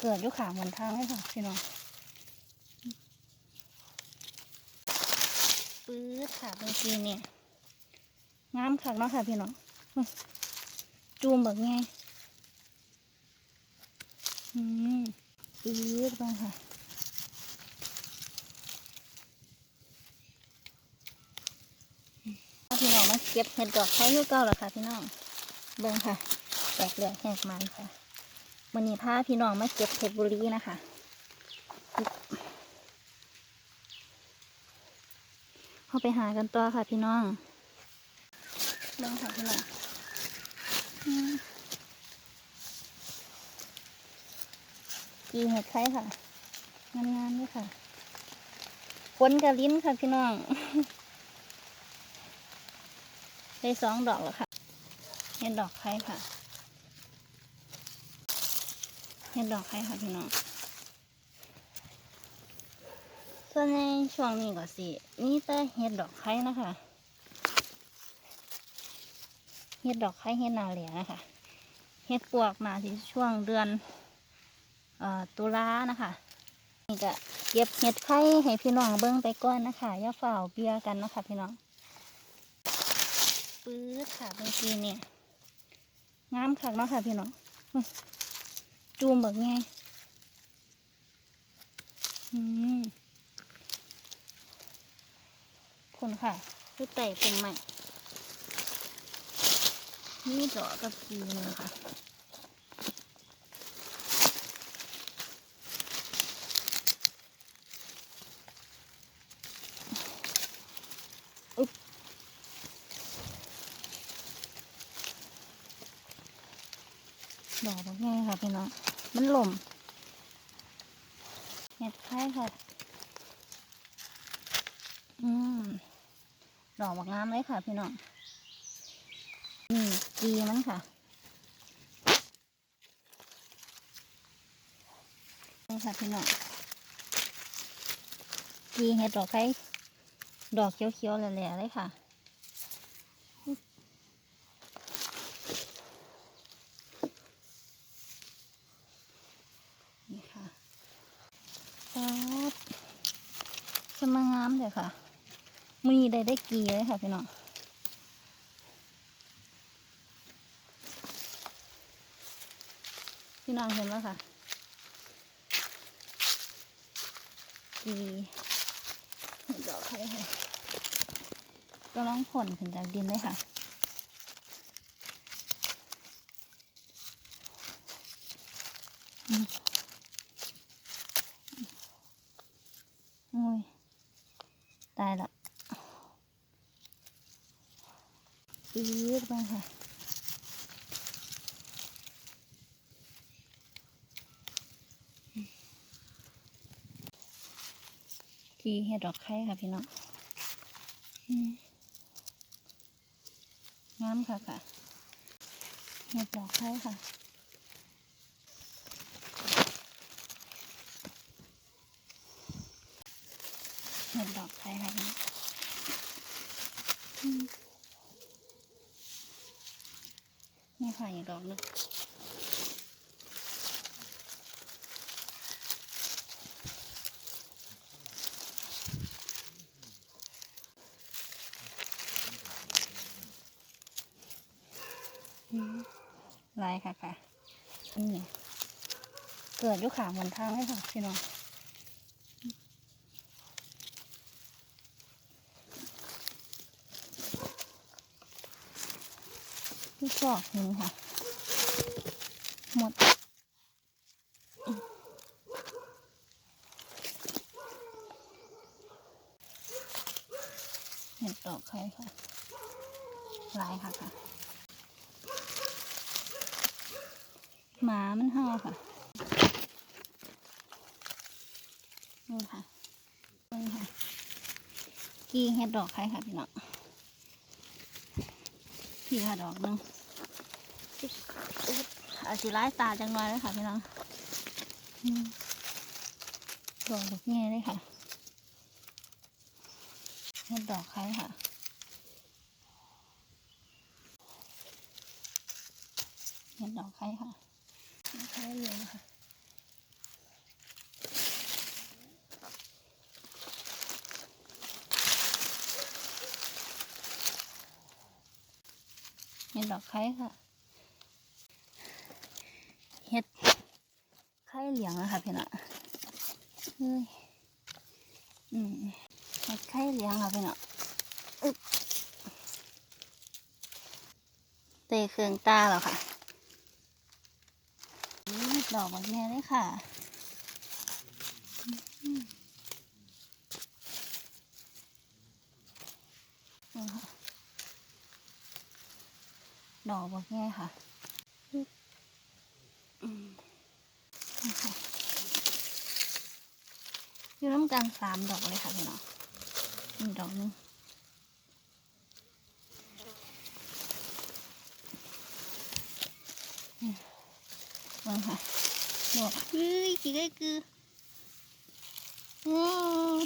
เกิดอยุขางบนทางเลยค่ะพี่น้องปื๊ดค่ะบางทีเนี่ยงามคักเนาะค่ะพี่น้องอื้อจูมแบบไงอืมปื๊ดบ้างค่ะพี่น้องมาเก็บเห็ดดอกไม้คือเก่าแล้วค่ะพี่น้องเบิ่งค่ะแตกเหลืองแหกมันค่ะ วันนี้พาพี่น้องมาเก็บเห็ดบุรีนะคะ เข้าไปหากันต่อค่ะพี่น้องเบิ่งค่ะพี่น้องอืมกีเห็ดไข่ค่ะ งามๆด้วยค่ะฝนกระลิ้นค่ะพี่น้อง ได้สองดอกแล้วค่ะเห็ดดอกไข่ค่ะเห็ดดอกไข่ค่ะพี่น้อง ส่วนในช่วงนี้ก็สินี่แต่เห็ดดอกไข่นะคะ เห็ดดอกไข่เห็ดนาเหลียนะคะ เห็ดปวกมาที่ช่วงเดือนออตุลานะคะ นี่ก็เก็บเห็ดไข่ให้พี่น้องเบิ้งไปก่อนนะคะอย่าฝ้าเบียร์กันนะคะพี่น้อง ปื๊ดค่ะบางทีเนี่ยงามคักเนาะค่ะพี่น้องอ จูมแบบไงคุณค่ะคือไต่เป็นใหม่ นี่ดอกกับกีนึงค่ะ ดอกแบบไงค่ะพี่น้อง มันหล่มเห็ดไข่ค่ะ อืม ดอกบักงามเลยค่ะ พี่น้อง นี่กีมันค่ะ นี่ค่ะพี่น้อง กีเห็ดดอกไข่ดอกเขียวๆแหล่ๆเลยค่ะ นี่ค่ะ ครับสมางามเลยค่ะมือได้ได้กีเลยค่ะพี่น้องพี่น้องเห็นไหมค่ะกีดอกไข่ค่ะก็ร้องผลขึ้นจากดินเลยค่ะ อืม โอ้ย ตายละปื๊ด บ้างค่ะทีเห็ดดอกไข่ค่ะพี่น้องงามค่ะค่ะเห็ดดอกไข่ค่ะเห็ดดอกไข่ค่ะพี่ นี่ค่ะอีกดอกหนึงลายค่ะค่ะนี่เกิดยุขางบนทางเลยค่ะพี่น้อง ที่ชอกนี้ค่ะ หมด เห็ดดอกไข่ค่ะลายค่ะค่ะหมามันเห่าค่ะนี่ค่ะนี่ค่ะ กีเห็ดดอกไข่ค่ะพี่น้อง พี่ค่ะดอกนึงอาจสิร้ายตาจังหน่อยเลยค่ะพี่น้องดอกดอกแง่เลยค่ะเห็ดดอกไข่ค่ะเห็ดดอกไข่ค่ะไข่เลืองค่ะ ห็ดดอกไข่ค่ะ เห็ดไข่เหลียงนะคะพี่น้องเฮ้ยอืมเห็ดไข่เหลียงค่ะพี่น้องเตะเครื่องตาแล้วค่ะดอกแบบนี้เลยค่ะอืมนี่ค่ะ ดอกบอืมนี่ค่ะอยู่น้ำกันสามดอกเลยค่ะพี่น้องนี่ดอกนึงนี่วางค่ะดอกเฮ้ยกี่ได้คืออืม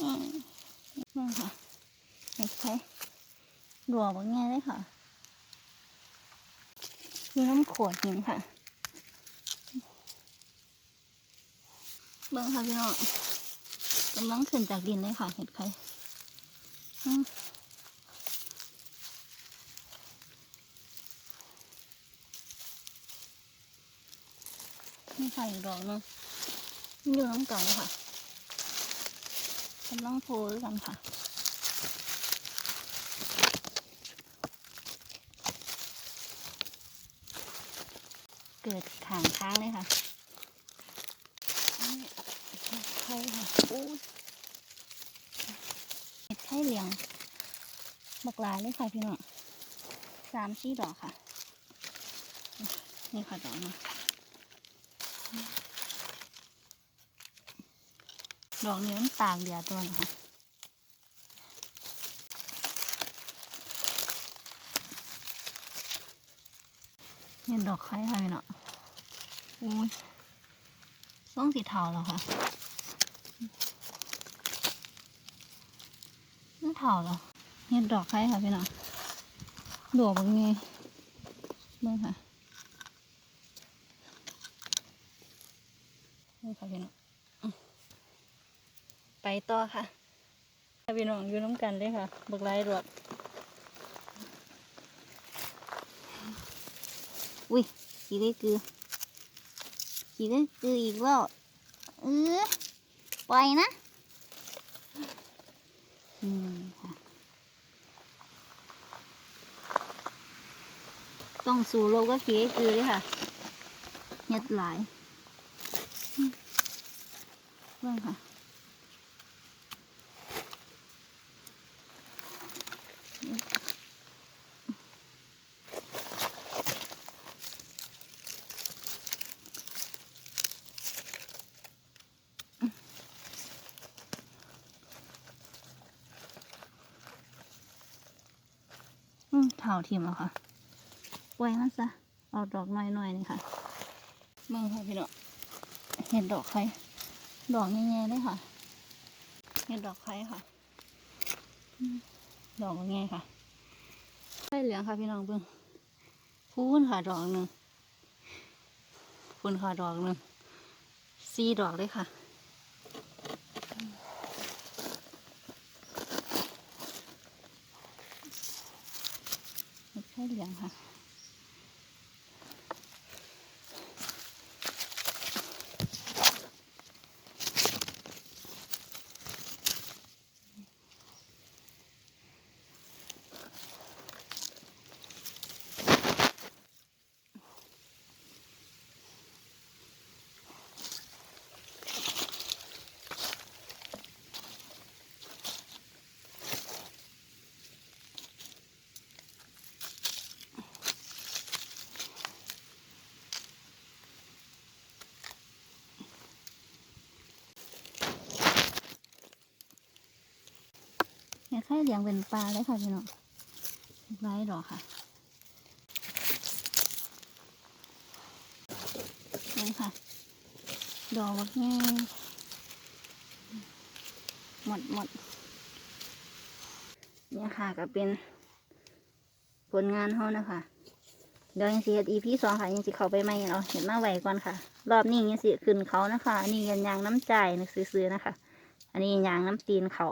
อืมวางค่ะเห็ดไข่ด อกแบบนี้เลยค่ะ มีน้ำขวดหินค่ะ เบิ้งค่ะพี่น้องกำลังขึ้นจากดินเลยค่ะ เห็ดไข่อืมนี่ค่ะอีกดอกหนึงอยู่น้ำเก่าค่ะกำลังโผล่ด้วยกันค่ะ เกิดขางค้างเลยค่ะไข่ค่ะโอ้เห็ดไข่เหลียงบักลายเลยค่ะพี่น้องสามสี่ดอกค่ะ นี่ค่ะดอกนะดอกนี้มันต่างเดียวตัวนะคะเห็นดอกไข่ค่ะพี่น้อง อ้ยส้มสีเทาแล้วค่ะนี่เทาแล้วเห็นดอกไข่ค่ะพี่น้องดอกบางไงเบิ่งค่ะนี่ค่ะพี่น้องไปต่อค่ะค่ะพี่น้องอยู่น้ำกันเลยค่ะบักไล่ดอกอุ้ยสีได้คือ สีได้คืออีกแล้วเออปล่อยนะอืมค่ะต้องสู่โลกก็เก๋คือเลยค่ะเห็ดหลายเรื่องค่ะ เท่าทีมแล้วค่ะปล่อยมันซะเอาดอกน้อยๆนี่ค่ะมึงค่ะพี่น้องเห็นดอกไข่ดอกแง่ๆเลยค่ะ เห็นดอกไข่ค่ะ ดอกแง่ค่ะไข่เหลืองค่ะพี่น้องเบิ่งพูนค่ะดอกหนึ่งพูนค่ะดอกหนึ่งสี่ดอกเลยค่ะ เห็ด ไข่เหลืองค่ะเนี่ยงเป็นปลาเลยค่ะพี่น้องไร้ดอกค่ะนี่ค่ะ ดอกบักแง่หมดหมดเนี่ยค่ะก็เป็น ผลงานเขานะคะเดี๋ยวยังสิเฮ็ด EP สองค่ะ ยังสิเข้าไปใหม่เนาะเห็นมาไหวก่อนค่ะ รอบนี้ยังสิขึ้นเขานะคะ อันนี้ยันยางน้ำใจนึกซื้อๆนะคะ อันนี้ยางน้ำตีนเขา